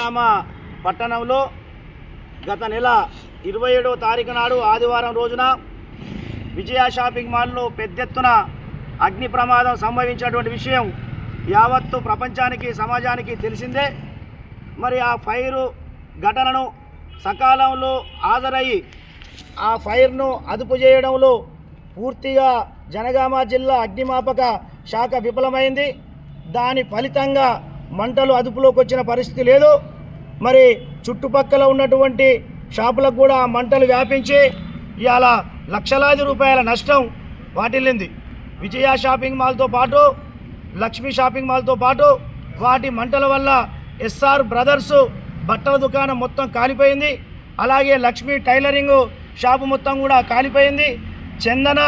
జనగామ పట్టణంలో గత నెల ఇరవై ఏడవ తారీఖు నాడు ఆదివారం రోజున విజయ షాపింగ్ మాల్లో పెద్ద ఎత్తున అగ్ని ప్రమాదం సంభవించినటువంటి విషయం యావత్తు ప్రపంచానికి సమాజానికి తెలిసిందే. మరి ఆ ఫైరు ఘటనను సకాలంలో హాజరయ్యి ఆ ఫైర్ను అదుపు చేయడంలో పూర్తిగా జనగామ జిల్లా అగ్నిమాపక శాఖ విఫలమైంది. దాని ఫలితంగా మంటలు అదుపులోకి వచ్చిన పరిస్థితి లేదు. మరి చుట్టుపక్కల ఉన్నటువంటి షాపులకు కూడా మంటలు వ్యాపించి ఇవాళ లక్షలాది రూపాయల నష్టం వాటిల్లింది. విజయ షాపింగ్ మాల్తో పాటు లక్ష్మీ షాపింగ్ మాల్తో పాటు వాటి మంటల వల్ల ఎస్ఆర్ బ్రదర్స్ బట్టల దుకాణం మొత్తం కాలిపోయింది. అలాగే లక్ష్మీ టైలరింగ్ షాపు మొత్తం కూడా కాలిపోయింది. చందన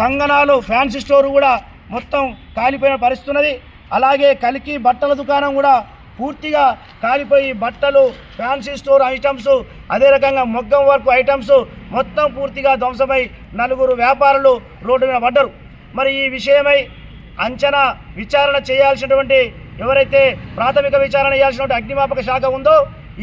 కంగనాలు ఫ్యాన్సీ స్టోర్ కూడా మొత్తం కాలిపోయిన పరిస్థితున్నది అలాగే కలికి బట్టల దుకాణం కూడా పూర్తిగా కాలిపోయి బట్టలు ఫ్యాన్సీ స్టోర్ ఐటమ్స్ అదే రకంగా మొగ్గం వర్క్ ఐటమ్స్ మొత్తం పూర్తిగా ధ్వంసమై నలుగురు వ్యాపారులు రోడ్డు మీద పడ్డరు. మరి ఈ విషయమై అంచనా విచారణ చేయాల్సినటువంటి ఎవరైతే ప్రాథమిక విచారణ చేయాల్సినటువంటి అగ్నిమాపక శాఖ ఉందో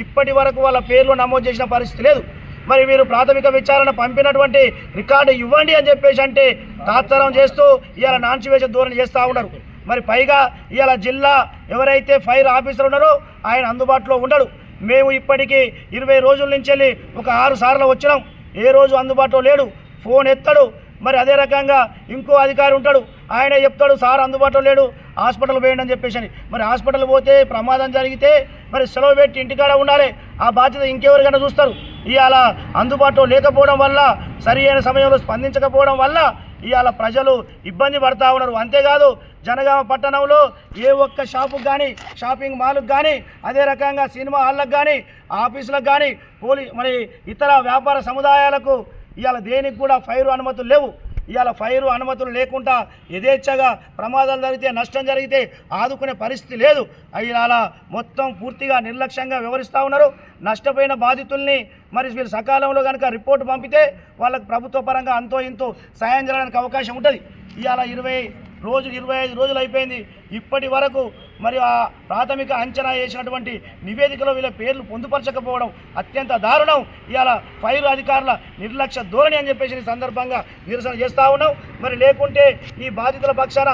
ఇప్పటి వరకు వాళ్ళ పేర్లు నమోదు చేసిన పరిస్థితి లేదు. మరి మీరు ప్రాథమిక విచారణ పంపినటువంటి రికార్డు ఇవ్వండి అని చెప్పేసి అంటే తాత్తరం చేస్తూ ఇవాళ నాన్సివేష ధోరణి చేస్తూ ఉన్నారు. మరి పైగా ఇవాళ జిల్లా ఎవరైతే ఫైర్ ఆఫీసర్ ఉన్నారో ఆయన అందుబాటులో ఉండడు. మేము ఇప్పటికీ ఇరవై రోజుల నుంచి వెళ్ళి ఒక ఆరు సార్లు వచ్చినాం. ఏ రోజు అందుబాటులో లేడు. ఫోన్ ఎత్తడు. మరి అదే రకంగా ఇంకో అధికారి ఉంటాడు. ఆయన చెప్తాడు సార్ అందుబాటులో లేడు. హాస్పిటల్ పోయండి అని చెప్పేసి అని. మరి హాస్పిటల్ పోతే ప్రమాదం జరిగితే మరి సెలవు పెట్టి ఇంటికాడ ఉండాలి. ఆ బాధ్యత ఇంకెవరికైనా చూస్తారు. ఇవాళ అందుబాటులో లేకపోవడం వల్ల సరి అయిన సమయంలో స్పందించకపోవడం వల్ల ఇవాళ ప్రజలు ఇబ్బంది పడతా ఉన్నారు. అంతేకాదు జనగామ పట్టణంలో ఏ ఒక్క షాపుకు కానీ షాపింగ్ మాల్కి కానీ అదే రకంగా సినిమా హాళ్ళకు కానీ ఆఫీసులకు కానీ పోలీ మరి ఇతర వ్యాపార సముదాయాలకు ఇవాళ దేనికి కూడా ఫైర్ అనుమతులు లేవు. ఇవాళ ఫైరు అనుమతులు లేకుండా యథేచ్ఛగా ప్రమాదాలు జరిగితే నష్టం జరిగితే ఆదుకునే పరిస్థితి లేదు. ఇవాళ మొత్తం పూర్తిగా నిర్లక్ష్యంగా వివరిస్తూ ఉన్నారు. నష్టపోయిన బాధితుల్ని మరి వీళ్ళు సకాలంలో కనుక రిపోర్టు పంపితే వాళ్ళకి ప్రభుత్వ పరంగా అంతో ఇంతో సాయం చేయడానికి అవకాశం ఉంటుంది. ఇవాళ ఇరవై రోజు ఇరవై ఐదు రోజులు అయిపోయింది. ఇప్పటి వరకు మరి ఆ ప్రాథమిక అంచనా వేసినటువంటి నివేదికలో వీళ్ళ పేర్లు పొందుపరచకపోవడం అత్యంత దారుణం. ఇవాళ ఫైర్ అధికారుల నిర్లక్ష్య ధోరణి అని చెప్పేసి ఈ సందర్భంగా నిరసన చేస్తూ ఉన్నాం. మరి లేకుంటే ఈ బాధితుల పక్షాన